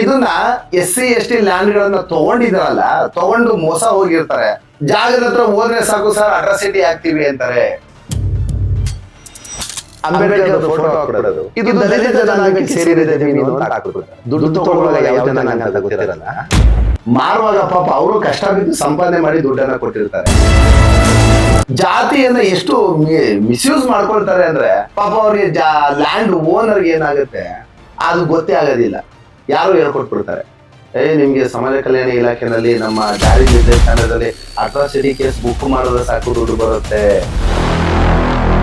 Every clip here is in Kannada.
ಇದನ್ನ S C S T land ಗಳನ್ನ ತಗೊಂಡಿದಾರಲ್ಲ ತಗೊಂಡು ಮೋಸ ಹೋಗಿರ್ತಾರೆ. ಜಾಗದ ಹತ್ರ ಹೋದ್ರೆ ಸಾಕು ಸರ್ ಅಟ್ರಾಸಿಟಿ ಆಗ್ತೀವಿ ಅಂತಾರೆ. ಅಂಬೇಡ್ಕರ್ ಫೋಟೋ ಹಾಕ್ಬಿಡೋದು. ಇದು ದಲಿತ ಜನಾಂಗಕ್ಕೆ ಸೇರಿದ ಜಮೀನು ಅಂತ ಹಾಕ್ಬಿಡ್ತಾರೆ ದುಡ್ಡು ತಗೊಳ್ಳುವಾಗ ಯಾವ ಜನಾಂಗ ಅಂತ ಗೊತ್ತಿರಲ್ಲ. ಮಾರುವಾಗ ಪಾಪ ಅವರು ಕಷ್ಟ ಬಿದ್ದು ಸಂಪಾದನೆ ಮಾಡಿ ದುಡ್ಡನ್ನ ಕೊಟ್ಟಿರ್ತಾರೆ. ಜಾತಿಯನ್ನ ಎಷ್ಟು ಮಿಸ್ಯೂಸ್ ಮಾಡ್ಕೊಳ್ತಾರೆ ಅಂದ್ರೆ ಪಾಪ ಅವ್ರಿಗೆ ಲ್ಯಾಂಡ್ ಓನರ್ಗೆ ಏನಾಗುತ್ತೆ? ಅದು ಗೊತ್ತೇ ಆಗೋದಿಲ್ಲ. ಯಾರು ಹೇಳ್ಕೊಟ್ಬಿಡ್ತಾರೆ ಏ, ನಿಮ್ಗೆ ಸಮಾಜ ಕಲ್ಯಾಣ ಇಲಾಖೆನಲ್ಲಿ ನಮ್ಮ ಜಾರಿ ನಿರ್ದೇಶನದಲ್ಲಿ ಅಟ್ರಾಸಿಟಿ ಕೇಸ್ ಬುಕ್ ಮಾಡಿದ್ರೆ ಸಾಕು, ದುಡ್ಡು ಬರುತ್ತೆ.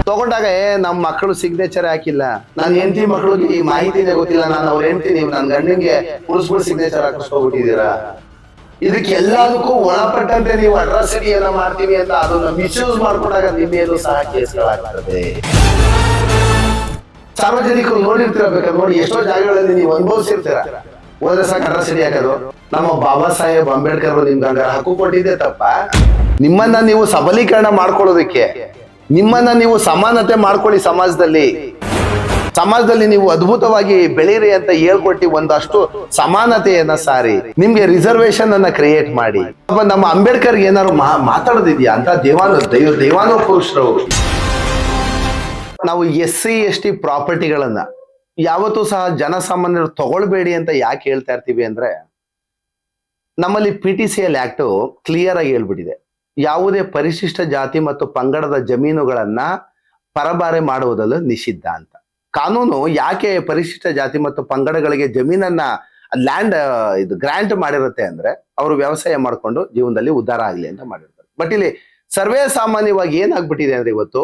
ತಗೊಂಡಾಗ ನಮ್ಮ ಮಕ್ಕಳು ಸಿಗ್ನೇಚರ್ ಹಾಕಿಲ್ಲ. ನನ್ನ ಹೆಂಡತಿ ಮಕ್ಕಳಿಗೆ ಈ ಮಾಹಿತಿನೇ ಗೊತ್ತಿಲ್ಲ. ನಾನು ಅವ್ರ ಹೆಂಡತಿ, ನೀವು ನನ್ನ ಗಂಡನಿಗೆ ಪುರುಷಗಳು ಸಿಗ್ನೇಚರ್ ಹಾಕಿಸ್ಕೊಬಿಟ್ಟಿದ್ದೀರಾ? ಇದಕ್ಕೆ ಎಲ್ಲದಕ್ಕೂ ಒಳಪಟ್ಟಂತೆ ನೀವು ಅಟ್ರಾಸಿಟಿಯನ್ನ ಮಾಡ್ತೀವಿ ಅಂತ ಅದನ್ನ ಮಿಸ್ಯೂಸ್ ಮಾಡ್ಕೊಂಡಾಗ ನಿಮ್ಮೇನು ಸಹ ಕೇಸ್ಗಳಾಗ್ತದೆ. ಸಾರ್ವಜನಿಕರು ನೋಡಿರ್ತಿರ್ಬೇಕಾದ್ರೆ ನೋಡಿ ಎಷ್ಟೋ ಜಾಗಗಳಲ್ಲಿ ನೀವು ಅನುಭವಿಸಿರ್ತೀರ. ಹೋದ್ರೆ ಸಹ ಕನ್ನಡ ಸರಿ ಹಾಕೋದು ನಮ್ಮ ಬಾಬಾ ಸಾಹೇಬ್ ಅಂಬೇಡ್ಕರ್ ಅವರು ನಿಮ್ಗೆ ಹಂಗಾರ ಹಕ್ಕು ಕೊಟ್ಟಿದ್ದೆ ತಪ್ಪ. ನಿಮ್ಮನ್ನ ನೀವು ಸಬಲೀಕರಣ ಮಾಡ್ಕೊಳ್ಳೋದಕ್ಕೆ, ನಿಮ್ಮನ್ನ ನೀವು ಸಮಾನತೆ ಮಾಡ್ಕೊಳ್ಳಿ ಸಮಾಜದಲ್ಲಿ. ಸಮಾಜದಲ್ಲಿ ನೀವು ಅದ್ಭುತವಾಗಿ ಬೆಳೀರಿ ಅಂತ ಹೇಳ್ಕೊಟ್ಟಿ ಒಂದಷ್ಟು ಸಮಾನತೆಯನ್ನ ಸಾರಿ. ನಿಮ್ಗೆ ರಿಸರ್ವೇಶನ್ ಅನ್ನ ಕ್ರಿಯೇಟ್ ಮಾಡಿ. ನಮ್ಮ ಅಂಬೇಡ್ಕರ್ ಏನಾದ್ರು ಮಾತಾಡೋದಿದ್ಯಾ ಅಂತ ದೇವಾನು ದೈವ ದೇವಾನು ಪುರುಷರವರು ನಾವು ಎಸ್ ಸಿ ಎಸ್ ಟಿ ಪ್ರಾಪರ್ಟಿಗಳನ್ನ ಯಾವತ್ತೂ ಸಹ ಜನಸಾಮಾನ್ಯರು ತಗೊಳ್ಬೇಡಿ ಅಂತ ಯಾಕೆ ಹೇಳ್ತಾ ಇರ್ತೀವಿ ಅಂದ್ರೆ ನಮ್ಮಲ್ಲಿ P T C L act clear ಆಗಿ ಹೇಳ್ಬಿಟ್ಟಿದೆ. ಯಾವುದೇ ಪರಿಶಿಷ್ಟ ಜಾತಿ ಮತ್ತು ಪಂಗಡದ ಜಮೀನುಗಳನ್ನ ಪರಬಾರೆ ಮಾಡುವುದಲ್ಲ ನಿಷಿದ್ಧ ಅಂತ. ಕಾನೂನು ಯಾಕೆ ಪರಿಶಿಷ್ಟ ಜಾತಿ ಮತ್ತು ಪಂಗಡಗಳಿಗೆ ಜಮೀನನ್ನ ಲ್ಯಾಂಡ್, ಇದು ಗ್ರಾಂಟ್ ಮಾಡಿರುತ್ತೆ ಅಂದ್ರೆ ಅವರು ವ್ಯವಸಾಯ ಮಾಡ್ಕೊಂಡು ಜೀವನದಲ್ಲಿ ಉದ್ಧಾರ ಆಗಲಿ ಅಂತ ಮಾಡಿರ್ತಾರೆ. ಬಟ್ ಇಲ್ಲಿ ಸರ್ವೇ ಸಾಮಾನ್ಯವಾಗಿ ಏನಾಗ್ಬಿಟ್ಟಿದೆ ಅಂದ್ರೆ ಇವತ್ತು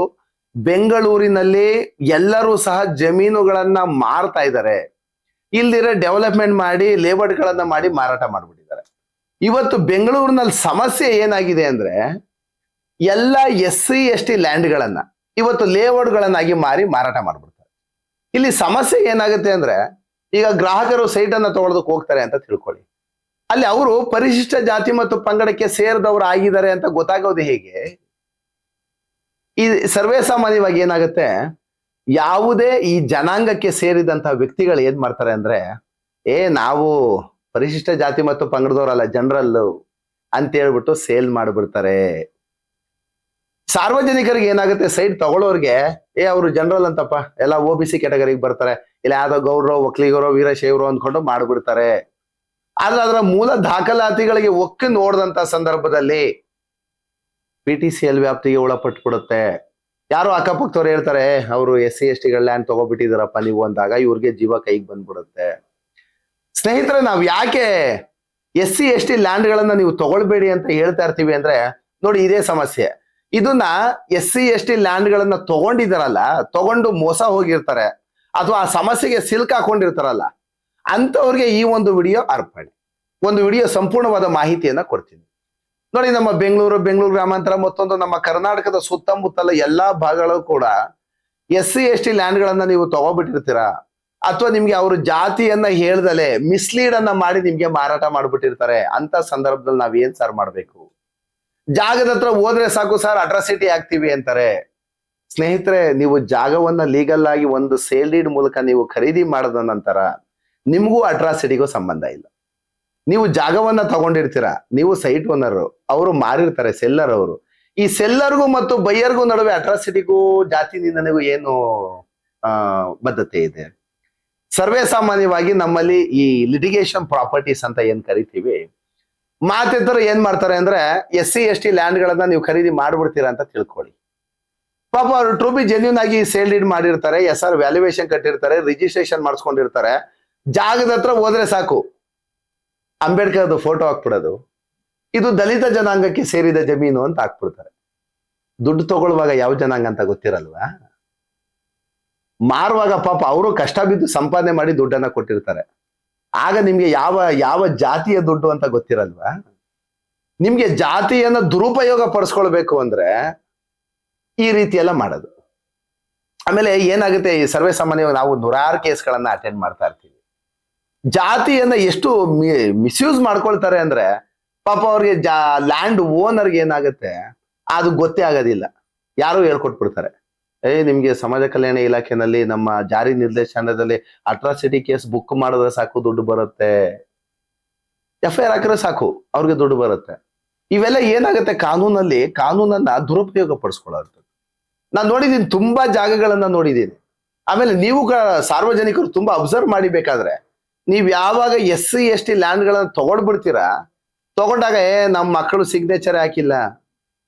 ಬೆಂಗಳೂರಿನಲ್ಲಿ ಎಲ್ಲರೂ ಸಹ ಜಮೀನುಗಳನ್ನ ಮಾರ್ತಾ ಇದ್ದಾರೆ. ಇಲ್ದಿರ ಡೆವಲಪ್ಮೆಂಟ್ ಮಾಡಿ ಲೇಔಟ್ಗಳನ್ನ ಮಾಡಿ ಮಾರಾಟ ಮಾಡ್ಬಿಟ್ಟಿದ್ದಾರೆ. ಇವತ್ತು ಬೆಂಗಳೂರಿನಲ್ಲಿ ಸಮಸ್ಯೆ ಏನಾಗಿದೆ ಅಂದ್ರೆ, ಎಲ್ಲ ಎಸ್ ಸಿ ಎಸ್ ಟಿ ಲ್ಯಾಂಡ್ಗಳನ್ನ ಇವತ್ತು ಲೇಔಟ್ಗಳನ್ನಾಗಿ ಮಾರಿ ಮಾರಾಟ ಮಾಡ್ಬಿಡ್ತಾರೆ. ಇಲ್ಲಿ ಸಮಸ್ಯೆ ಏನಾಗುತ್ತೆ ಅಂದ್ರೆ, ಈಗ ಗ್ರಾಹಕರು ಸೈಟ್ ಅನ್ನ ತಗೊಳೋದಕ್ಕೆ ಹೋಗ್ತಾರೆ ಅಂತ ತಿಳ್ಕೊಳ್ಳಿ. ಅಲ್ಲಿ ಅವರು ಪರಿಶಿಷ್ಟ ಜಾತಿ ಮತ್ತು ಪಂಗಡಕ್ಕೆ ಸೇರಿದವರು ಆಗಿದ್ದಾರೆ ಅಂತ ಗೊತ್ತಾಗೋದು ಹೇಗೆ? ಈ ಸರ್ವೇ ಸಾಮಾನ್ಯವಾಗಿ ಏನಾಗುತ್ತೆ? ಯಾವುದೇ ಈ ಜನಾಂಗಕ್ಕೆ ಸೇರಿದಂತಹ ವ್ಯಕ್ತಿಗಳು ಏನ್ ಮಾಡ್ತಾರೆ ಅಂದ್ರೆ, ಏ, ನಾವು ಪರಿಶಿಷ್ಟ ಜಾತಿ ಮತ್ತು ಪಂಗಡದವರಲ್ಲ ಜನರಲ್ ಅಂತ ಹೇಳ್ಬಿಟ್ಟು ಸೇಲ್ ಮಾಡಿಬಿಡ್ತಾರೆ. ಸಾರ್ವಜನಿಕರಿಗೆ ಏನಾಗುತ್ತೆ? ಸೈಡ್ ತಗೊಳ್ಳೋರ್ಗೆ, ಏ, ಅವರು ಜನರಲ್ ಅಂತಪ್ಪ, ಎಲ್ಲ ಒ ಬಿ ಸಿ ಕೆಟಗರಿಗೆ ಬರ್ತಾರೆ. ಇಲ್ಲ, ಯಾವ್ದೋ ಗೌರವ, ವಕ್ಲಿಗರೋ, ವೀರಶೈವರೋ ಅಂದ್ಕೊಂಡು ಮಾಡ್ಬಿಡ್ತಾರೆ. ಆದ್ರೆ ಅದರ ಮೂಲ ದಾಖಲಾತಿಗಳಿಗೆ ಒಕ್ಕಿ ನೋಡಿದಂತ ಸಂದರ್ಭದಲ್ಲಿ ಪಿ ಟಿ ಸಿ ಎಲ್ ವ್ಯಾಪ್ತಿಗೆ ಒಳಪಟ್ಬಿಡುತ್ತೆ ಯಾರು ಅಕ್ಕಪಕ್ಕದವ್ರು ಹೇಳ್ತಾರೆ ಅವರು ಎಸ್ ಸಿ, ಎಸ್ ಟಿಗಳ ಲ್ಯಾಂಡ್ ತಗೋಬಿಟ್ಟಿದಾರಪ್ಪ ನೀವು ಅಂದಾಗ ಇವ್ರಿಗೆ ಜೀವ ಕೈಗೆ ಬಂದ್ಬಿಡುತ್ತೆ. ಸ್ನೇಹಿತರೆ, ನಾವ್ ಯಾಕೆ ಎಸ್ ಸಿ, ಎಸ್ ಟಿ ಲ್ಯಾಂಡ್ಗಳನ್ನ ನೀವು ತಗೊಳ್ಬೇಡಿ ಅಂತ ಹೇಳ್ತಾ ಇರ್ತೀವಿ ಅಂದ್ರೆ, ನೋಡಿ ಇದೇ ಸಮಸ್ಯೆ. ಇದನ್ನ ಎಸ್ ಸಿ, ಎಸ್ ಟಿ ಲ್ಯಾಂಡ್ಗಳನ್ನ ತಗೊಂಡಿದಾರಲ್ಲ ತಗೊಂಡು ಮೋಸ ಹೋಗಿರ್ತಾರೆ, ಅಥವಾ ಆ ಸಮಸ್ಯೆಗೆ ಸಿಲ್ಕ್ ಹಾಕೊಂಡಿರ್ತಾರಲ್ಲ ಅಂತವ್ರಿಗೆ ಈ ಒಂದು ವಿಡಿಯೋ ಅರ್ಪಣೆ. ಒಂದು ವಿಡಿಯೋ ಸಂಪೂರ್ಣವಾದ ಮಾಹಿತಿಯನ್ನ ಕೊಡ್ತೀನಿ. ನೋಡಿ, ನಮ್ಮ ಬೆಂಗಳೂರು ಬೆಂಗಳೂರು ಗ್ರಾಮಾಂತರ, ಮತ್ತೊಂದು ನಮ್ಮ ಕರ್ನಾಟಕದ ಸುತ್ತಮುತ್ತಲ ಎಲ್ಲಾ ಭಾಗಗಳು ಕೂಡ ಎಸ್ ಸಿ, ಎಸ್ ಟಿ ಲ್ಯಾಂಡ್ಗಳನ್ನ ನೀವು ತಗೋಬಿಟ್ಟಿರ್ತೀರಾ? ಅಥವಾ ನಿಮ್ಗೆ ಅವರು ಜಾತಿಯನ್ನ ಹೇಳ್ದಲೆ ಮಿಸ್ಲೀಡ್ ಅನ್ನ ಮಾಡಿ ನಿಮ್ಗೆ ಮಾರಾಟ ಮಾಡ್ಬಿಟ್ಟಿರ್ತಾರೆ ಅಂತ ಸಂದರ್ಭದಲ್ಲಿ ನಾವ್ ಏನ್ ಸರ್ ಮಾಡ್ಬೇಕು? ಜಾಗದ ಹತ್ರ ಹೋದ್ರೆ ಸಾಕು ಸರ್ ಅಟ್ರಾಸಿಟಿ ಆಗ್ತೀವಿ ಅಂತಾರೆ. ಸ್ನೇಹಿತರೆ, ನೀವು ಜಾಗವನ್ನ ಲೀಗಲ್ ಆಗಿ ಒಂದು ಸೇಲ್ ಡೀಡ್ ಮೂಲಕ ನೀವು ಖರೀದಿ ಮಾಡಿದ ನಂತರ ನಿಮಗೂ ಅಟ್ರಾಸಿಟಿಗೂ ಸಂಬಂಧ ಇಲ್ಲ. ನೀವು ಜಾಗವನ್ನ ತಗೊಂಡಿರ್ತೀರಾ, ನೀವು ಸೈಟ್ ಓನರ್ ಅವರು ಮಾರಿರ್ತಾರೆ ಸೆಲ್ಲರ್ ಅವರು. ಈ ಸೆಲ್ಲರ್ಗೂ ಮತ್ತು ಬೈಯರ್ಗೂ ನಡುವೆ ಅಟ್ರಾಸಿಟಿಗೂ ಜಾತಿ ನಿಂದನೆಗೂ ಏನು, ಆ, ಬದ್ಧತೆ ಇದೆ? ಸರ್ವೇ ಸಾಮಾನ್ಯವಾಗಿ ನಮ್ಮಲ್ಲಿ ಈ ಲಿಟಿಗೇಷನ್ ಪ್ರಾಪರ್ಟೀಸ್ ಅಂತ ಏನ್ ಕರಿತೀವಿ ಮಾತಿದ್ರೆ ಏನ್ ಮಾಡ್ತಾರೆ ಅಂದ್ರೆ S C S T land ಗಳನ್ನ ನೀವು ಖರೀದಿ ಮಾಡ್ಬಿಡ್ತೀರಾ ಅಂತ ತಿಳ್ಕೊಳ್ಳಿ. ಪಾಪ ಅವರು ಟ್ರೂ ಬಿ ಜೆನ್ಯೂನ್ ಆಗಿ ಸೇಲ್ ಡೀಡ್ ಮಾಡಿರ್ತಾರೆ ಎಸ್ ಆರ್ ವ್ಯಾಲ್ಯೂಯೇಷನ್ ಕಟ್ಟಿರ್ತಾರೆ ರಿಜಿಸ್ಟ್ರೇಷನ್ ಮಾಡಿಸ್ಕೊಂಡಿರ್ತಾರೆ, ಜಾಗದ ಹತ್ರ ಹೋದ್ರೆ ಸಾಕು. ಅಂಬೇಡ್ಕರ್ದು ಫೋಟೋ ಹಾಕ್ಬಿಡೋದು. ಇದು ದಲಿತ ಜನಾಂಗಕ್ಕೆ ಸೇರಿದ ಜಮೀನು ಅಂತ ಹಾಕ್ಬಿಡ್ತಾರೆ. ದುಡ್ಡು ತಗೊಳ್ಳುವಾಗ ಯಾವ ಜನಾಂಗ ಅಂತ ಗೊತ್ತಿರಲ್ವಾ? ಮಾರುವಾಗ ಪಾಪ ಅವರು ಕಷ್ಟ ಬಿದ್ದು ಸಂಪಾದನೆ ಮಾಡಿ ದುಡ್ಡನ್ನ ಕೊಟ್ಟಿರ್ತಾರೆ. ಆಗ ನಿಮ್ಗೆ ಯಾವ ಯಾವ ಜಾತಿಯ ದುಡ್ಡು ಅಂತ ಗೊತ್ತಿರಲ್ವಾ? ನಿಮ್ಗೆ ಜಾತಿಯನ್ನ ದುರುಪಯೋಗ ಪಡಿಸ್ಕೊಳ್ಬೇಕು ಅಂದ್ರೆ ಈ ರೀತಿ ಎಲ್ಲ ಮಾಡೋದು. ಆಮೇಲೆ ಏನಾಗುತ್ತೆ ಈ ಸರ್ವೇ ಸಾಮಾನ್ಯವಾಗಿ ನಾವು ನೂರಾರು ಕೇಸ್ಗಳನ್ನ ಅಟೆಂಡ್ ಮಾಡ್ತಾ ಇರ್ತೀವಿ. ಜಾತಿಯನ್ನ ಎಷ್ಟು ಮಿಸ್ಯೂಸ್ ಮಾಡ್ಕೊಳ್ತಾರೆ ಅಂದ್ರೆ ಪಾಪ ಅವ್ರಿಗೆ ಜಾ ಲ್ಯಾಂಡ್ ಓನರ್ಗೆ ಏನಾಗುತ್ತೆ, ಅದು ಗೊತ್ತೇ ಆಗೋದಿಲ್ಲ. ಯಾರು ಹೇಳ್ಕೊಟ್ಬಿಡ್ತಾರೆ. ಏ, ನಿಮ್ಗೆ ಸಮಾಜ ಕಲ್ಯಾಣ ಇಲಾಖೆನಲ್ಲಿ ನಮ್ಮ ಜಾರಿ ನಿರ್ದೇಶನದಲ್ಲಿ ಅಟ್ರಾಸಿಟಿ ಕೇಸ್ ಬುಕ್ ಮಾಡಿದ್ರೆ ಸಾಕು, ದುಡ್ಡು ಬರುತ್ತೆ. ಎಫ್ ಐ ಆರ್ ಹಾಕಿದ್ರೆ ಸಾಕು, ಅವ್ರಿಗೆ ದುಡ್ಡು ಬರುತ್ತೆ. ಇವೆಲ್ಲ ಏನಾಗುತ್ತೆ, ಕಾನೂನಲ್ಲಿ, ಕಾನೂನನ್ನ ದುರುಪಯೋಗ ಪಡಿಸ್ಕೊಳ್ಳೋದು. ನಾನು ನೋಡಿದೀನಿ ತುಂಬಾ ಜಾಗಗಳನ್ನ ನೋಡಿದೀನಿ ಆಮೇಲೆ ನೀವು ಸಾರ್ವಜನಿಕರು ತುಂಬಾ ಅಬ್ಸರ್ವ್ ಮಾಡಿಬೇಕಾದ್ರೆ ನೀವ್ ಯಾವಾಗ ಎಸ್ ಸಿ, ಎಸ್ ಟಿ ಲ್ಯಾಂಡ್ಗಳನ್ನು ತಗೊಂಡ್ಬಿಡ್ತೀರಾ, ತಗೊಂಡಾಗ, ಏ ನಮ್ಮ ಮಕ್ಕಳು ಸಿಗ್ನೇಚರ್ ಹಾಕಿಲ್ಲ.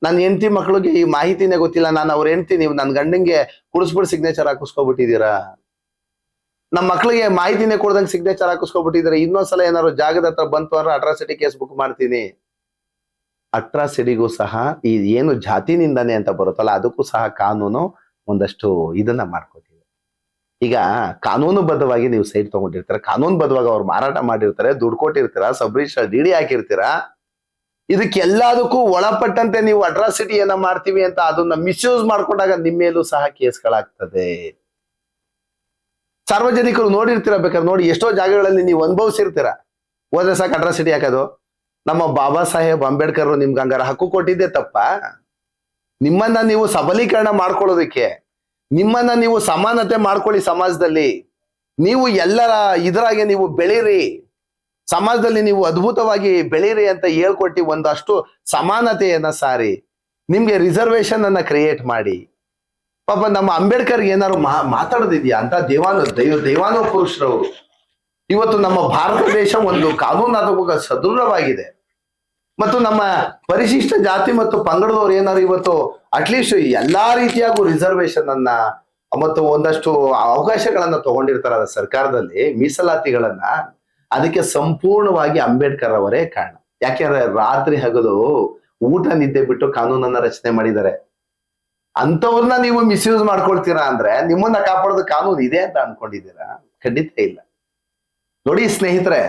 ನನ್ನ ಹೆಂಡತಿ ಮಕ್ಕಳಿಗೆ ಈ ಮಾಹಿತಿನೇ ಗೊತ್ತಿಲ್ಲ. ನಾನು ಅವ್ರ ಹೆಂಡತಿ, ನೀವು ನನ್ನ ಗಂಡಂಗೆ ಕುಡಿಸ್ಬಿಟ್ಟು ಸಿಗ್ನೇಚರ್ ಹಾಕಿಸ್ಕೊಬಿಟ್ಟಿದ್ದೀರಾ? ನಮ್ಮ ಮಕ್ಕಳಿಗೆ ಮಾಹಿತಿನೇ ಕೊಡ್ದಂಗೆ ಸಿಗ್ನೇಚರ್ ಹಾಕಿಸ್ಕೊಬಿಟ್ಟಿದ್ದೀರಾ? ಇನ್ನೊಂದ್ಸಲ ಏನಾದ್ರು ಜಾಗದ ಹತ್ರ ಬಂತು ಅಂದ್ರೆ ಅಟ್ರಾಸಿಟಿ ಕೇಸ್ ಬುಕ್ ಮಾಡ್ತೀನಿ. ಅಟ್ರಾಸಿಟಿಗೂ ಸಹ ಈ ಏನು ಜಾತಿನಿಂದಾನೆ ಅಂತ ಬರುತ್ತಲ್ಲ, ಅದಕ್ಕೂ ಸಹ ಕಾನೂನು ಒಂದಷ್ಟು ಇದನ್ನ ಮಾಡ್ಕೋತೀವಿ ಈಗ ಕಾನೂನುಬದ್ಧವಾಗಿ ನೀವು ಸೈಟ್ ತಗೊಂಡಿರ್ತೀರ, ಕಾನೂನುಬದ್ಧವಾಗಿ ಅವ್ರು ಮಾರಾಟ ಮಾಡಿರ್ತಾರೆ, ದುಡ್ಡು ಕೊಟ್ಟಿರ್ತೀರ ಸಬ್ ರಿಜಿಸ್ಟರ್ ಡಿ ಡಿ ಹಾಕಿರ್ತೀರಾ, ಇದಕ್ಕೆಲ್ಲದಕ್ಕೂ ಒಳಪಟ್ಟಂತೆ ನೀವು ಅಟ್ರಾಸಿಟಿಯನ್ನ ಮಾಡ್ತೀವಿ ಅಂತ ಅದನ್ನ ಮಿಸ್ಯೂಸ್ ಮಾಡ್ಕೊಂಡಾಗ ನಿಮ್ಮ ಮೇಲೂ ಸಹ ಕೇಸ್ಗಳಾಗ್ತದೆ. ಸಾರ್ವಜನಿಕರು ನೋಡಿರ್ತೀರ ಬೇಕಾದ್ರೆ ನೋಡಿ, ಎಷ್ಟೋ ಜಾಗಗಳಲ್ಲಿ ನೀವು ಅನುಭವಿಸಿರ್ತೀರ. ಹೋದ್ರೆ ಸಾಕು ಅಟ್ರಾಸಿಟಿ ಹಾಕೋದು. ನಮ್ಮ ಬಾಬಾ ಸಾಹೇಬ್ ಅಂಬೇಡ್ಕರ್ ನಿಮ್ಗೆ ಹಂಗಾರ ಹಕ್ಕು ಕೊಟ್ಟಿದ್ದೆ ತಪ್ಪ. ನಿಮ್ಮನ್ನ ನೀವು ಸಬಲೀಕರಣ ಮಾಡ್ಕೊಳ್ಳೋದಕ್ಕೆ ನಿಮ್ಮನ್ನ ನೀವು ಸಮಾನತೆ ಮಾಡ್ಕೊಳ್ಳಿ ಸಮಾಜದಲ್ಲಿ. ನೀವು ಎಲ್ಲರ ಇದರಾಗೆ ನೀವು ಬೆಳೀರಿ. ಸಮಾಜದಲ್ಲಿ ನೀವು ಅದ್ಭುತವಾಗಿ ಬೆಳೀರಿ ಅಂತ ಹೇಳ್ಕೊಟ್ಟಿ ಒಂದಷ್ಟು ಸಮಾನತೆಯನ್ನ ಸಾರಿ. ನಿಮ್ಗೆ ರಿಸರ್ವೇಶನ್ ಅನ್ನ ಕ್ರಿಯೇಟ್ ಮಾಡಿ. ಪಾಪ ನಮ್ಮ ಅಂಬೇಡ್ಕರ್ ಏನಾದ್ರು ಮಾ, ಮಾತಾಡೋದಿದ್ಯಾ? ಅಂತ ದೇವಾನು, ದೈವ, ದೇವಾನು ಪುರುಷರವರು ಇವತ್ತು ನಮ್ಮ ಭಾರತ ದೇಶ ಒಂದು ಕಾನೂನಾತ್ಮಕ ಸದೃಢವಾಗಿದೆ. ಮತ್ತು ನಮ್ಮ ಪರಿಶಿಷ್ಟ ಜಾತಿ ಮತ್ತು ಪಂಗಡದವ್ರು ಏನಾದ್ರು ಇವತ್ತು ಅಟ್ಲೀಸ್ಟ್ ಎಲ್ಲಾ ರೀತಿಯಾಗೂ ರಿಸರ್ವೇಶನ್ ಅನ್ನ ಮತ್ತು ಒಂದಷ್ಟು ಅವಕಾಶಗಳನ್ನ ತಗೊಂಡಿರ್ತಾರ ಸರ್ಕಾರದಲ್ಲಿ, ಮೀಸಲಾತಿಗಳನ್ನ, ಅದಕ್ಕೆ ಸಂಪೂರ್ಣವಾಗಿ ಅಂಬೇಡ್ಕರ್ ಅವರೇ ಕಾರಣ. ಯಾಕೆಂದ್ರೆ ರಾತ್ರಿ ಹಗಲು ಊಟ ನಿದ್ದೆ ಬಿಟ್ಟು ಕಾನೂನನ್ನ ರಚನೆ ಮಾಡಿದ್ದಾರೆ. ಅಂತವ್ರನ್ನ ನೀವು ಮಿಸ್ಯೂಸ್ ಮಾಡ್ಕೊಳ್ತೀರಾ ಅಂದ್ರೆ ನಿಮ್ಮನ್ನ ಕಾಪಾಡೋದು ಕಾನೂನು ಇದೆ ಅಂತ ಅನ್ಕೊಂಡಿದ್ದೀರಾ? ಖಂಡಿತ ಇಲ್ಲ. ನೋಡಿ ಸ್ನೇಹಿತರೆ,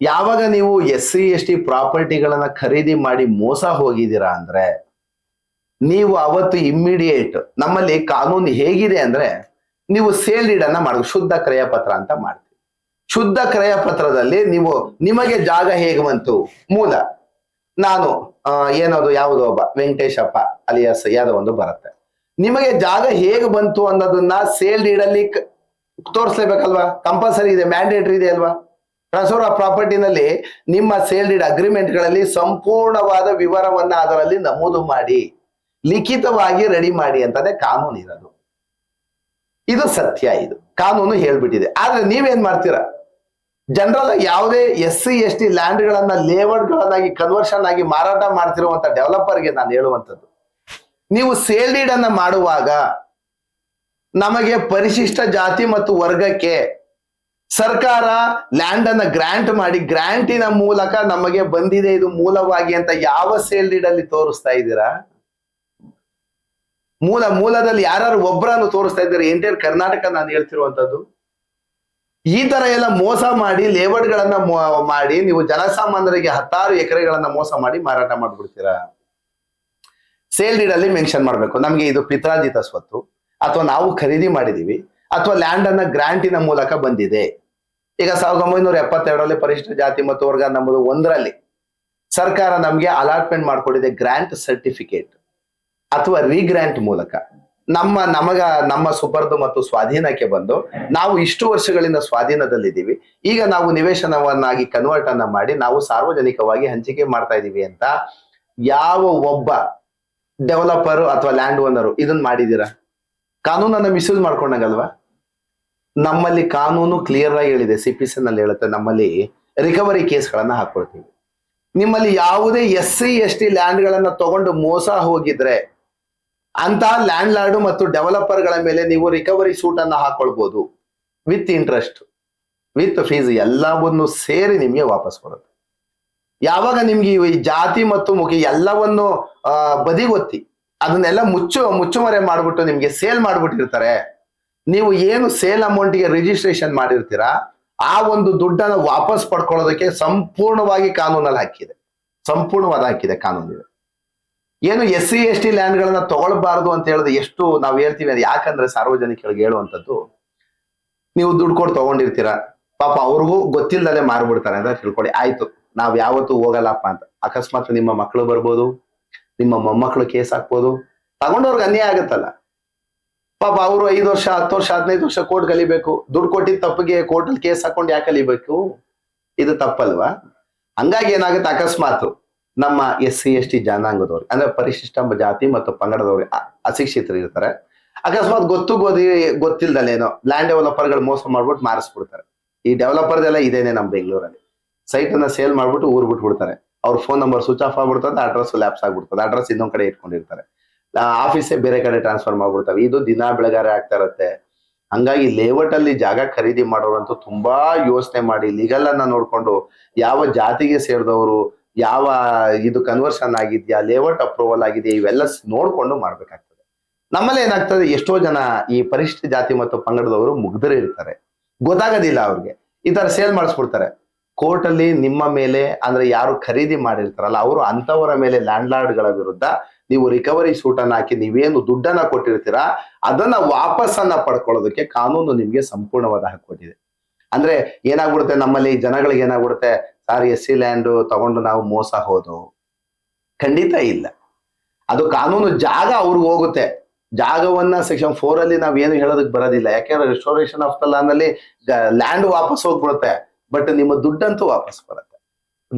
ಯಾವಾಗ ನೀವು ಎಸ್ ಸಿ ಎಸ್ ಟಿ ಪ್ರಾಪರ್ಟಿಗಳನ್ನ ಖರೀದಿ ಮಾಡಿ ಮೋಸ ಹೋಗಿದ್ದೀರಾ ಅಂದ್ರೆ ನೀವು ಅವತ್ತು ಇಮ್ಮಿಡಿಯೇಟ್ ನಮ್ಮಲ್ಲಿ ಕಾನೂನು ಹೇಗಿದೆ ಅಂದ್ರೆ ನೀವು ಸೇಲ್ ಡೀಡ್ ಅನ್ನ ಮಾಡಿ, ಶುದ್ಧ ಕ್ರಯ ಪತ್ರ ಅಂತ ಮಾಡ್ತೀವಿ. ಶುದ್ಧ ಕ್ರಯ ಪತ್ರದಲ್ಲಿ ನೀವು ನಿಮಗೆ ಜಾಗ ಹೇಗೆ ಬಂತು? ಮೂಲ. ನಾನು ಏನದು, ಯಾವುದೋ ಒಬ್ಬ, ವೆಂಕಟೇಶಪ್ಪ ಅಲಿಯಾಸ್ ಯಾವುದೋ ಒಂದು ಬರುತ್ತೆ. ನಿಮಗೆ ಜಾಗ ಹೇಗೆ ಬಂತು ಅನ್ನೋದನ್ನ ಸೇಲ್ ಡೀಡ್ ಅಲ್ಲಿ ಕ- ತೋರಿಸ್ಲೇಬೇಕಲ್ವಾ? ಕಂಪಲ್ಸರಿ ಇದೆ ಮ್ಯಾಂಡೇಟರಿ ಇದೆ ಅಲ್ವಾ? ಟ್ರಾನ್ಸ್ಫರ್ ಆಫ್ ಪ್ರಾಪರ್ಟಿನಲ್ಲಿ ನಿಮ್ಮ ಸೇಲ್ ಡೀಡ್ ಅಗ್ರಿಮೆಂಟ್ಗಳಲ್ಲಿ ಸಂಪೂರ್ಣವಾದ ವಿವರವನ್ನ ಅದರಲ್ಲಿ ನಮೂದು ಮಾಡಿ. ಲಿಖಿತವಾಗಿ ರೆಡಿ ಮಾಡಿ ಅಂತಾನೆ ಕಾನೂನು ಇರೋದು. ಇದು ಸತ್ಯ ಇದು. ಕಾನೂನು ಹೇಳ್ಬಿಟ್ಟಿದೆ. ಆದ್ರೆ ನೀವೇನ್ ಮಾಡ್ತೀರಾ? ಜನರಲ್ ಯಾವುದೇ S C, S T land ಗಳನ್ನ ಲೇಔಟ್ ಗಳನ್ನಾಗಿ ಕನ್ವರ್ಷನ್ ಆಗಿ ಮಾರಾಟ ಮಾಡ್ತಿರುವಂತ ಡೆವಲಪರ್ಗೆ ನಾನು ಹೇಳುವಂಥದ್ದು. ನೀವು ಸೇಲ್ ಡೀಡ್ ಅನ್ನ ಮಾಡುವಾಗ ನಮಗೆ ಪರಿಶಿಷ್ಟ ಜಾತಿ ಮತ್ತು ವರ್ಗಕ್ಕೆ ಸರ್ಕಾರ ಲ್ಯಾಂಡ್ ಅನ್ನ ಗ್ರಾಂಟ್ ಮಾಡಿ ಗ್ರಾಂಟಿನ ಮೂಲಕ ನಮಗೆ ಬಂದಿದೆ ಇದು ಮೂಲವಾಗಿ ಅಂತ ಯಾವ ಸೇಲ್ ಡೀಡ್ ಅಲ್ಲಿ ತೋರಿಸ್ತಾ ಇದ್ದೀರಾ? ಮೂಲ ಮೂಲದಲ್ಲಿ ಯಾರು ಒಬ್ಬರನ್ನು ತೋರಿಸ್ತಾ ಇದ್ದಾರೆ ಎಂಟೈರ್ ಕರ್ನಾಟಕ ನಾನು ಹೇಳ್ತಿರುವಂತದ್ದು ಈ ತರ ಎಲ್ಲ ಮೋಸ ಮಾಡಿ ಲೇಬರ್ಗಳನ್ನ ಮಾಡಿ, ನೀವು ಜನಸಾಮಾನ್ಯರಿಗೆ ಹತ್ತಾರು ಎಕರೆಗಳನ್ನ ಮೋಸ ಮಾಡಿ ಮಾರಾಟ ಮಾಡ್ಬಿಡ್ತೀರಾ? ಸೇಲ್ ಡೀಡ್ ಅಲ್ಲಿ ಮೆನ್ಷನ್ ಮಾಡ್ಬೇಕು. ನಮ್ಗೆ ಇದು ಪಿತ್ರಾಜಿತ ಸ್ವತ್ತು. ಅಥವಾ ನಾವು ಖರೀದಿ ಮಾಡಿದೀವಿ. ಅಥವಾ ಲ್ಯಾಂಡ್ ಅನ್ನ ಗ್ರಾಂಟಿನ ಮೂಲಕ ಬಂದಿದೆ. ಈಗ ಸಾವಿರದ ಒಂಬೈನೂರ ಎಪ್ಪತ್ತೆರಡರಲ್ಲಿ ಪರಿಶಿಷ್ಟ ಜಾತಿ ಮತ್ತು ವರ್ಗ ನಮ್ಮದು ಒಂದರಲ್ಲಿ ಸರ್ಕಾರ ನಮ್ಗೆ ಅಲಾಟ್ಮೆಂಟ್ ಮಾಡ್ಕೊಟ್ಟಿದೆ ಗ್ರಾಂಟ್ ಸರ್ಟಿಫಿಕೇಟ್. ಅಥವಾ ರೀಗ್ರಾಂಟ್ ಮೂಲಕ ನಮ್ಮ ನಮಗ, ನಮ್ಮ ಸುಪರ್ದು ಮತ್ತು ಸ್ವಾಧೀನಕ್ಕೆ ಬಂದು ನಾವು ಇಷ್ಟು ವರ್ಷಗಳಿಂದ ಸ್ವಾಧೀನದಲ್ಲಿದ್ದೀವಿ. ಈಗ ನಾವು ನಿವೇಶನವನ್ನಾಗಿ ಕನ್ವರ್ಟ್ ಅನ್ನ ಮಾಡಿ ನಾವು ಸಾರ್ವಜನಿಕವಾಗಿ ಹಂಚಿಕೆ ಮಾಡ್ತಾ ಇದೀವಿ ಅಂತ ಯಾವ ಒಬ್ಬ ಡೆವಲಪರ್ ಅಥವಾ ಲ್ಯಾಂಡ್ ಓನರು ಇದನ್ನ ಮಾಡಿದೀರಾ ಕಾನೂನನ್ನ ಮಿಸ್ಯೂಸ್ ಮಾಡ್ಕೊಂಡಂಗಲ್ವಾ? ನಮ್ಮಲ್ಲಿ ಕಾನೂನು ಕ್ಲಿಯರ್ ಆಗಿ ಹೇಳಿದೆ ಸಿ ಪಿ ಸಿ ನಲ್ಲಿ ಹೇಳುತ್ತೆ, ನಮ್ಮಲ್ಲಿ ರಿಕವರಿ ಕೇಸ್ಗಳನ್ನ ಹಾಕೊಳ್ತೀವಿ ನಿಮ್ಮಲ್ಲಿ ಯಾವುದೇ S C S T land ಗಳನ್ನ ತಗೊಂಡು ಮೋಸ ಹೋಗಿದ್ರೆ ಅಂತ ಲ್ಯಾಂಡ್ ಲಾರ್ಡ್ ಮತ್ತು ಡೆವಲಪರ್ಗಳ ಮೇಲೆ ನೀವು ರಿಕವರಿ ಸೂಟ್ ಅನ್ನ ಹಾಕೊಳ್ಬಹುದು ವಿತ್ ಇಂಟ್ರೆಸ್ಟ್ ವಿತ್ ಫೀಸ್ ಎಲ್ಲವನ್ನು ಸೇರಿ ನಿಮ್ಗೆ ವಾಪಸ್ ಬರುತ್ತೆ. ಯಾವಾಗ ನಿಮ್ಗೆ ಈ ಜಾತಿ ಮತ್ತು ಮುಖಿ ಎಲ್ಲವನ್ನು ಬದಿಗೊತ್ತಿ, ಅದನ್ನೆಲ್ಲ ಮುಚ್ಚು, ಮುಚ್ಚುಮರೆ ಮಾಡ್ಬಿಟ್ಟು ನಿಮ್ಗೆ ಸೇಲ್ ಮಾಡ್ಬಿಟ್ಟಿರ್ತಾರೆ. ನೀವು ಏನು ಸೇಲ್ ಅಮೌಂಟ್ಗೆ ರಿಜಿಸ್ಟ್ರೇಷನ್ ಮಾಡಿರ್ತೀರಾ, ಆ ಒಂದು ದುಡ್ಡನ್ನ ವಾಪಸ್ ಪಡ್ಕೊಳ್ಳೋದಕ್ಕೆ ಸಂಪೂರ್ಣವಾಗಿ ಕಾನೂನಲ್ಲಿ ಹಾಕಿದೆ. ಸಂಪೂರ್ಣವಾದ ಹಾಕಿದೆ ಕಾನೂನು ಇದೆ ಏನು ಎಸ್ ಸಿ ಎಸ್ ಟಿ ಲ್ಯಾಂಡ್ಗಳನ್ನ ತಗೊಳ್ಬಾರ್ದು ಅಂತ ಹೇಳಿದ್ರೆ ಎಷ್ಟು ನಾವು ಹೇಳ್ತೀವಿ ಅದು ಯಾಕಂದ್ರೆ ಸಾರ್ವಜನಿಕರಿಗೆ ಹೇಳುವಂಥದ್ದು. ನೀವು ದುಡ್ಡು ಕೊಟ್ಟು ತಗೊಂಡಿರ್ತೀರಾ. ಪಾಪ ಅವ್ರಿಗೂ ಗೊತ್ತಿಲ್ಲದೆ ಮಾರ್ಬಿಡ್ತಾರೆ ಅಂತ ತಿಳ್ಕೊಳ್ಳಿ. ಆಯ್ತು, ನಾವ್ ಯಾವತ್ತೂ ಹೋಗಲ್ಲಪ್ಪ ಅಂತ. ಅಕಸ್ಮಾತ್ ನಿಮ್ಮ ಮಕ್ಕಳು ಬರ್ಬೋದು, ನಿಮ್ಮ ಮೊಮ್ಮಕ್ಕಳು ಕೇಸ್ ಹಾಕ್ಬೋದು. ತಗೊಂಡವ್ರಿಗೆ ಅನ್ಯಾಯ ಆಗುತ್ತಲ್ಲ. ಪಾಪ ಅವರು ಐದು ವರ್ಷ, ಹತ್ತು ವರ್ಷ, ಹದಿನೈದು ವರ್ಷ ಕೋರ್ಟ್ ಕಲಿಬೇಕು. ದುಡ್ಡು ಕೊಟ್ಟಿದ್ದ ತಪ್ಪಿಗೆ ಕೋರ್ಟಲ್ಲಿ ಕೇಸ್ ಹಾಕೊಂಡು ಯಾಕೆ ಕಲಿಬೇಕು? ಇದು ತಪ್ಪಲ್ವಾ? ಹಂಗಾಗಿ ಏನಾಗುತ್ತೆ ಅಕಸ್ಮಾತ್ ನಮ್ಮ ಎಸ್ ಸಿ ಎಸ್ ಟಿ ಜನಾಂಗದವ್ರು, ಅಂದ್ರೆ ಪರಿಶಿಷ್ಟ ಜಾತಿ ಮತ್ತು ಪಂಗಡದವ್ರಿಗೆ ಅಶಿಕ್ಷಿತರು ಇರ್ತಾರೆ. ಅಕಸ್ಮಾತ್ ಗೊತ್ತು ಗೋದಿ ಗೊತ್ತಿಲ್ದಲೇನೋ ಲ್ಯಾಂಡ್ ಡೆವಲಪರ್ಗಳು ಮೋಸ ಮಾಡ್ಬಿಟ್ಟು ಮಾರಿಸ್ಬಿಡ್ತಾರೆ. ಈ ಡೆವಲಪರ್ದೆಲ್ಲ ಇದೇನೆ ನಮ್ಮ ಬೆಂಗಳೂರಲ್ಲಿ. ಸೈಟ್ ಅನ್ನ ಸೇಲ್ ಮಾಡ್ಬಿಟ್ಟು ಊರ್ ಬಿಟ್ಬಿಡ್ತಾರೆ. ಅವ್ರ ಫೋನ್ ನಂಬರ್ ಸ್ವಿಚ್ ಆಫ್ ಆಗ್ಬಿಡ್ತದೆ ಅಡ್ರೆಸ್ ಲ್ಯಾಪ್ಸ್ ಆಗ್ಬಿಡ್ತದೆ ಅಡ್ರೆಸ್ ಇನ್ನೊಂದ್ ಕಡೆ ಇಟ್ಕೊಂಡಿರ್ತಾರೆ. ಆಫೀಸೇ ಬೇರೆ ಕಡೆ ಟ್ರಾನ್ಸ್ಫರ್ ಮಾಡ್ಬಿಡ್ತವೆ. ಇದು ದಿನ ಬೆಳಗಾರೆ ಆಗ್ತಾ ಇರುತ್ತೆ. ಹಂಗಾಗಿ ಲೇಔಟ್ ಅಲ್ಲಿ ಜಾಗ ಖರೀದಿ ಮಾಡೋರಂತೂ ತುಂಬಾ ಯೋಚನೆ ಮಾಡಿ ಲೀಗಲ್ ಅನ್ನ ನೋಡ್ಕೊಂಡು ಯಾವ ಜಾತಿಗೆ ಸೇರಿದವರು ಯಾವ ಇದು ಕನ್ವರ್ಷನ್ ಆಗಿದ್ಯಾ ಲೇಔಟ್ ಅಪ್ರೂವಲ್ ಆಗಿದೆಯಾ, ಇವೆಲ್ಲ ನೋಡ್ಕೊಂಡು ಮಾಡ್ಬೇಕಾಗ್ತದೆ. ನಮ್ಮಲ್ಲಿ ಏನಾಗ್ತದೆ, ಎಷ್ಟೋ ಜನ ಈ ಪರಿಶಿಷ್ಟ ಜಾತಿ ಮತ್ತು ಪಂಗಡದವರು ಮುಗ್ಧರು ಇರ್ತಾರೆ. ಗೊತ್ತಾಗೋದಿಲ್ಲ ಅವ್ರಿಗೆ. ಈ ತರ ಸೇಲ್ ಮಾಡಿಸ್ಬಿಡ್ತಾರೆ. ಕೋರ್ಟ್ ಅಲ್ಲಿ ನಿಮ್ಮ ಮೇಲೆ, ಅಂದ್ರೆ ಯಾರು ಖರೀದಿ ಮಾಡಿರ್ತಾರಲ್ಲ, ಅವರು ಅಂತವರ ಮೇಲೆ ಲ್ಯಾಂಡ್ ಲಾರ್ಡ್ಗಳ ವಿರುದ್ಧ ನೀವು ರಿಕವರಿ ಸೂಟ್ ಅನ್ನ ಹಾಕಿ ನೀವೇನು ದುಡ್ಡನ್ನ ಕೊಟ್ಟಿರ್ತೀರಾ, ಅದನ್ನ ವಾಪಸ್ಸನ್ನ ಪಡ್ಕೊಳ್ಳೋದಕ್ಕೆ ಕಾನೂನು ನಿಮ್ಗೆ ಸಂಪೂರ್ಣವಾದ ಹಕ್ಕು ಕೊಟ್ಟಿದೆ ಅಂದ್ರೆ ಏನಾಗ್ಬಿಡುತ್ತೆ, ನಮ್ಮಲ್ಲಿ ಜನಗಳಿಗೆ ಏನಾಗ್ಬಿಡುತ್ತೆ ಸಾರ್ ಎಸ್ ಸಿ ಲ್ಯಾಂಡು ತಗೊಂಡು ನಾವು ಮೋಸ ಹೋದು? ಖಂಡಿತ ಇಲ್ಲ. ಅದು ಕಾನೂನು ಜಾಗ ಅವ್ರಿಗೆ ಹೋಗುತ್ತೆ. ಜಾಗವನ್ನ ಸೆಕ್ಷನ್ ಫೋರ್ ಅಲ್ಲಿ ನಾವು ಏನು ಹೇಳೋದಕ್ಕೆ ಬರೋದಿಲ್ಲ. ಯಾಕೆಂದ್ರೆ ರೆಸ್ಟೋರೇಷನ್ ಆಫ್ ದ ಲ್ಯಾಂಡ್ ಅಲ್ಲಿ ಲ್ಯಾಂಡ್ ವಾಪಸ್ ಹೋಗ್ಬಿಡುತ್ತೆ. ಬಟ್ ನಿಮ್ಮ ದುಡ್ಡಂತೂ ವಾಪಸ್ ಬರುತ್ತೆ.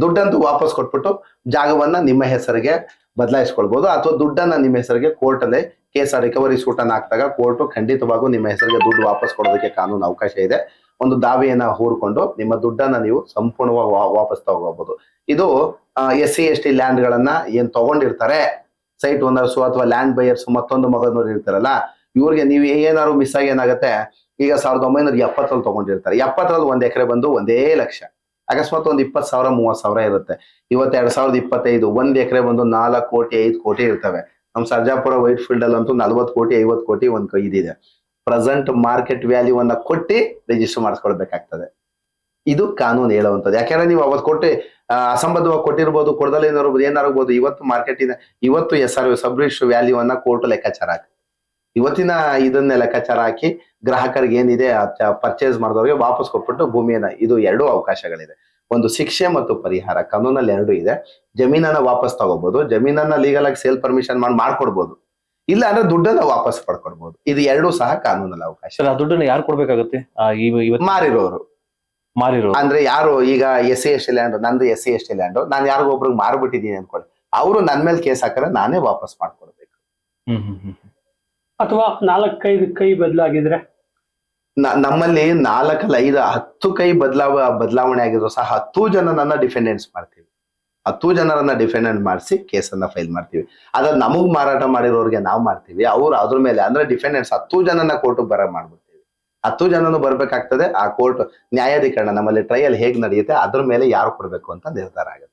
ದುಡ್ಡಂತೂ ವಾಪಸ್ ಕೊಟ್ಬಿಟ್ಟು ಜಾಗವನ್ನ ನಿಮ್ಮ ಹೆಸರಿಗೆ ಬದಲಾಯಿಸ್ಕೊಳ್ಬಹುದು ಅಥವಾ ದುಡ್ಡನ್ನ ನಿಮ್ಮ ಹೆಸರಿಗೆ ಕೋರ್ಟ್ ಅಲ್ಲಿ ಕೇಸ್ ರಿಕವರಿ ಸೂಟ್ ಅನ್ನ ಹಾಕಿದಾಗ ಕೋರ್ಟ್ ಖಂಡಿತವಾಗೂ ನಿಮ್ಮ ಹೆಸರಿಗೆ ದುಡ್ಡು ವಾಪಸ್ ಕೊಡೋದಕ್ಕೆ ಕಾನೂನು ಅವಕಾಶ ಇದೆ. ಒಂದು ದಾವೆಯನ್ನ ಹೂರ್ಕೊಂಡು ನಿಮ್ಮ ದುಡ್ಡನ್ನ ನೀವು ಸಂಪೂರ್ಣವಾಗಿ ವಾಪಸ್ ತಗೋಬಹುದು ಇದು S C, S T land ಗಳನ್ನ ಏನ್ ತಗೊಂಡಿರ್ತಾರೆ? ಸೈಟ್ ಓನರ್ಸ್ ಅಥವಾ ಲ್ಯಾಂಡ್ ಬೈಯರ್ಸ್ ಮತ್ತೊಂದು ಮಗನವ್ರು ಇರ್ತಾರಲ್ಲ, ಇವ್ರಿಗೆ ನೀವು ಏನಾದ್ರು ಮಿಸ್ ಆಗಿ ಏನಾಗುತ್ತೆ? ಈಗ ಸಾವಿರದ ಒಂಬೈನೂರ ಎಪ್ಪತ್ತರಲ್ಲಿ ತಗೊಂಡಿರ್ತಾರೆ. ಎಪ್ಪತ್ತರಲ್ಲಿ ಒಂದ್ ಎಕರೆ ಬಂದು ಒಂದೇ ಲಕ್ಷ. ಅಕಸ್ಮಾತ್ ಒಂದು ಇಪ್ಪತ್ತು ಸಾವಿರ, ಮೂವತ್ತು ಸಾವಿರ ಇರುತ್ತೆ. ಇವತ್ತು ಎರಡ್ ಸಾವಿರದ ಇಪ್ಪತ್ತೈದು, ಒಂದ್ ಎಕರೆ ಬಂದು ನಾಲ್ಕು ಕೋಟಿ, ಐದು ಕೋಟಿ ಇರ್ತವೆ. ನಮ್ ಸರ್ಜಾಪುರ ವೈಟ್ ಫೀಲ್ಡ್ ಅಲ್ಲಿ ಅಂತೂ ನಲ್ವತ್ತು ಕೋಟಿ, ಐವತ್ತು ಕೋಟಿ ಒಂದ್ ಇದಿದೆ. ಪ್ರೆಸೆಂಟ್ ಮಾರ್ಕೆಟ್ ವ್ಯಾಲ್ಯೂ ಅನ್ನ ಕೊಟ್ಟು ರಿಜಿಸ್ಟರ್ ಮಾಡಿಸ್ಕೊಳ್ಬೇಕಾಗ್ತದೆ. ಇದು ಕಾನೂನು ಹೇಳುವಂಥದ್ದು. ಯಾಕೆಂದ್ರೆ ನೀವು ಅವತ್ತು ಕೊಟ್ಟು ಅಸಂಬದ್ಧವಾಗಿ ಕೊಟ್ಟಿರ್ಬೋದು, ಕೊಡದಲ್ಲ ಏನಾರು ಏನಾರಬಹುದು ಇವತ್ತು ಮಾರ್ಕೆಟಿನ ಇವತ್ತು S R sub register value ಅನ್ನ ಕೋರ್ಟ್ ಲೆಕ್ಕಾಚಾರ ಹಾಕಿ ಇವತ್ತಿನ ಇದನ್ನ ಲೆಕ್ಕಾಚಾರ ಹಾಕಿ ಗ್ರಾಹಕರಿಗೆ ಏನಿದೆ ಪರ್ಚೇಸ್ ಮಾಡಿದವ್ರಿಗೆ ವಾಪಸ್ ಕೊಟ್ಬಿಟ್ಟು ಭೂಮಿಯನ್ನ ಇದು ಎರಡು ಅವಕಾಶಗಳಿದೆ. ಒಂದು ಶಿಕ್ಷೆ ಮತ್ತು ಪರಿಹಾರ ಕಾನೂನಲ್ಲಿ ಎರಡು ಇದೆ. ಜಮೀನನ್ನ ವಾಪಸ್ ತಗೋಬಹುದು ಜಮೀನನ್ನ ಲೀಗಲ್ ಆಗಿ ಸೇಲ್ ಪರ್ಮಿಷನ್ ಮಾಡಿ ಮಾಡ್ಕೊಡ್ಬೋದು. ಇಲ್ಲ ಅಂದ್ರೆ ದುಡ್ಡನ್ನ ವಾಪಸ್ ಪಡ್ಕೊಡ್ಬೋದು. ಇದು ಎರಡು ಸಹ ಕಾನೂನಲ್ಲಿ ಅವಕಾಶ. ದುಡ್ಡನ್ನ ಯಾರು ಕೊಡ್ಬೇಕಾಗುತ್ತೆ? ಮಾರಿರೋರು. ಮಾರಿರೋ ಅಂದ್ರೆ ಯಾರು ಈಗ S C S T land ನಂದು S C S T land ನಾನು ಯಾರಿಗೊಬ್ರಿಗೆ ಮಾರ್ಬಿಟ್ಟಿದ್ದೀನಿ ಅನ್ಕೊಳ್ಳಿ. ಅವರು ನನ್ ಮೇಲೆ ಕೇಸ್ ಹಾಕಿದ್ರೆ ನಾನೇ ವಾಪಸ್ ಮಾಡ್ಕೊಡ್ಬೇಕು. ಹ್ಮ್ ಹ್ಮ್ ಹ್ಮ್. ಅಥವಾ ನಾಲ್ಕೈದು ಕೈ ಬದಲಾಗಿದ್ರೆ? ನಮ್ಮಲ್ಲಿ ನಾಲ್ಕಲ್ಲ ಐದು, ಹತ್ತು ಕೈ ಬದಲಾವ, ಬದಲಾವಣೆ ಆಗಿದ್ರು ಸಹ ಹತ್ತು ಜನರನ್ನ ಡಿಫೆಂಡೆನ್ಸ್ ಮಾಡ್ತೀವಿ. ಹತ್ತು ಜನರನ್ನ ಡಿಫೆಂಡೆಂಟ್ ಮಾಡಿಸಿ ಕೇಸನ್ನ ಫೈಲ್ ಮಾಡ್ತೀವಿ. ಅದ್ರ ನಮಗ್ ಮಾರಾಟ ಮಾಡಿರೋರಿಗೆ ನಾವು ಮಾಡ್ತೀವಿ. ಅವ್ರು ಅದ್ರ ಮೇಲೆ, ಅಂದ್ರೆ ಡಿಫೆಂಡೆನ್ಸ್ ಹತ್ತು ಜನನ ಕೋರ್ಟ್ ಬರ ಮಾಡ್ಬಿಡ್ತೀವಿ. ಹತ್ತು ಜನನು ಬರ್ಬೇಕಾಗ್ತದೆ, ಆ ಕೋರ್ಟ್ ನ್ಯಾಯಾಧೀಕರಣ ನಮ್ಮಲ್ಲಿ ಟ್ರಯಲ್ ಹೇಗ್ ನಡೆಯುತ್ತೆ, ಅದ್ರ ಮೇಲೆ ಯಾರು ಕೊಡ್ಬೇಕು ಅಂತ ನಿರ್ಧಾರ ಆಗುತ್ತೆ.